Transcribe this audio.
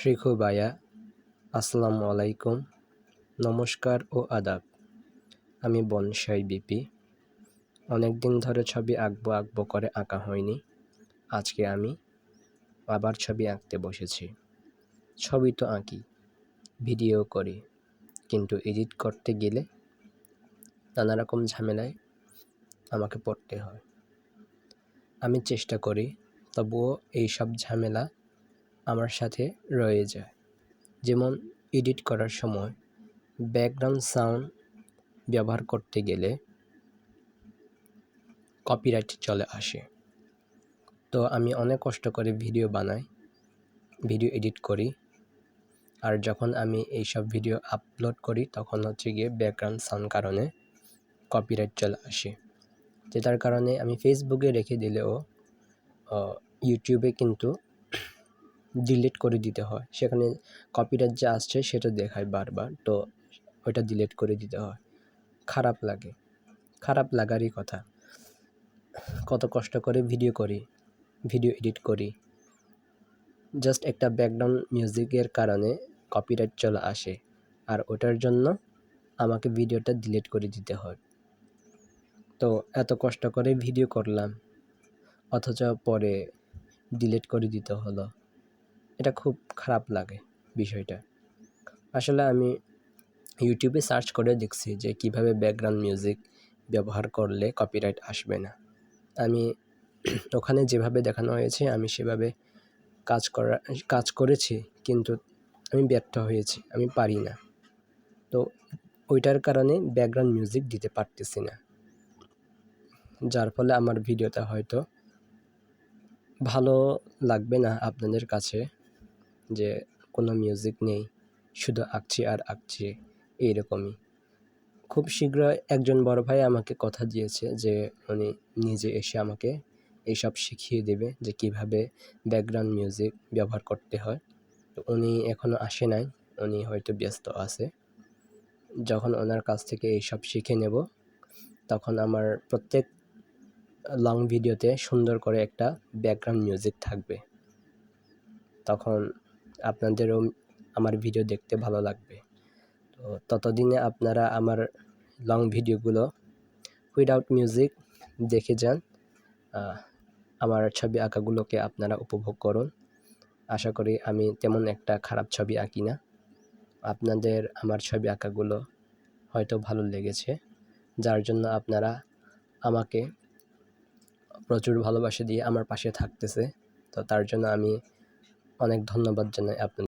শিখু ভাইয়া, আসসালামু আলাইকুম। নমস্কার ও আদাব। আমি বনসাই বিপি। অনেক দিন ধরে ছবি আঁকবো আঁকবো করে আঁকা হয়নি। আজকে আমি আবার ছবি আঁকতে বসেছি। ছবি তো আঁকি, ভিডিও করি, কিন্তু এডিট করতে গেলে নানা রকম ঝামেলায় আমাকে পড়তে হয়। আমি চেষ্টা করি, তবুও এই সব ঝামেলা আমার সাথে রয়ে যায়। যেমন এডিট করার সময় ব্যাকগ্রাউন্ড সাউন্ড ব্যবহার করতে গেলে কপিরাইট চলে আসে। তো আমি অনেক কষ্ট করে ভিডিও বানাই, ভিডিও এডিট করি। আর যখন আমি এইসব ভিডিও আপলোড করি, তখন হচ্ছে গিয়ে ব্যাকগ্রাউন্ড সাউন্ড কারণে কপিরাইট চলে আসে। যেটার কারণে আমি ফেসবুকে রেখে দিলেও ইউটিউবে কিন্তু ডিলিট করে দিতে হয়। সেখানে কপিরাইট যে আসছে সেটা দেখায় বারবার, তো ওইটা ডিলিট করে দিতে হয়। খারাপ লাগে, খারাপ লাগারই কথা। কত কষ্ট করে ভিডিও করি ভিডিও এডিট করি। জাস্ট একটা ব্যাকগ্রাউন্ড মিউজিকের কারণে কপিরাইট চলে আসে। আর ওটার জন্য আমাকে ভিডিওটা ডিলিট করে দিতে হয়। তো এত কষ্ট করে ভিডিও করলাম, অথচ পরে ডিলিট করে দিতে হলো। এটা খুব খারাপ লাগে বিষয়টা। আসলে আমি ইউটিউবে সার্চ করে দেখছি যে কীভাবে ব্যাকগ্রাউন্ড মিউজিক ব্যবহার করলে কপিরাইট আসবে না। আমি ওখানে যেভাবে দেখানো হয়েছে, আমি সেভাবে কাজ করা, কাজ করেছি, কিন্তু আমি ব্যর্থ হয়েছি, আমি পারি না। তো ওইটার কারণে ব্যাকগ্রাউন্ড মিউজিক দিতে পারতেছি না। যার ফলে আমার ভিডিওটা হয়তো ভালো লাগবে না আপনাদের কাছে। যে কোনো মিউজিক নেই, শুধু আঁকছি আর আঁকছি, এইরকমই। খুব শীঘ্র একজন বড় ভাই আমাকে কথা দিয়েছে যে উনি নিজে এসে আমাকে এইসব শিখিয়ে দেবে যে কীভাবে ব্যাকগ্রাউন্ড মিউজিক ব্যবহার করতে হয়। তো উনি এখনও আসে নাই, উনি হয়তো ব্যস্ত আছে। যখন ওনার কাছ থেকে এইসব শিখে নেব, তখন আমার প্রত্যেক লং ভিডিওতে সুন্দর করে একটা ব্যাকগ্রাউন্ড মিউজিক থাকবে। তখন আপনাদেরও আমার ভিডিও দেখতে ভালো লাগবে। তো ততদিনে আপনারা আমার লং ভিডিওগুলো উইদাউট মিউজিক দেখে যান। আমার ছবি আঁকাগুলোকে আপনারা উপভোগ করুন। আশা করি আমি তেমন একটা খারাপ ছবি আঁকি না। আপনাদের আমার ছবি আঁকাগুলো হয়তো ভালো লেগেছে। যার জন্য আপনারা আমাকে প্রচুর ভালোবাসা দিয়ে আমার পাশে থাকতেছে। তো তার জন্য আমি অনেক ধন্যবাদ জানাই আপনাদের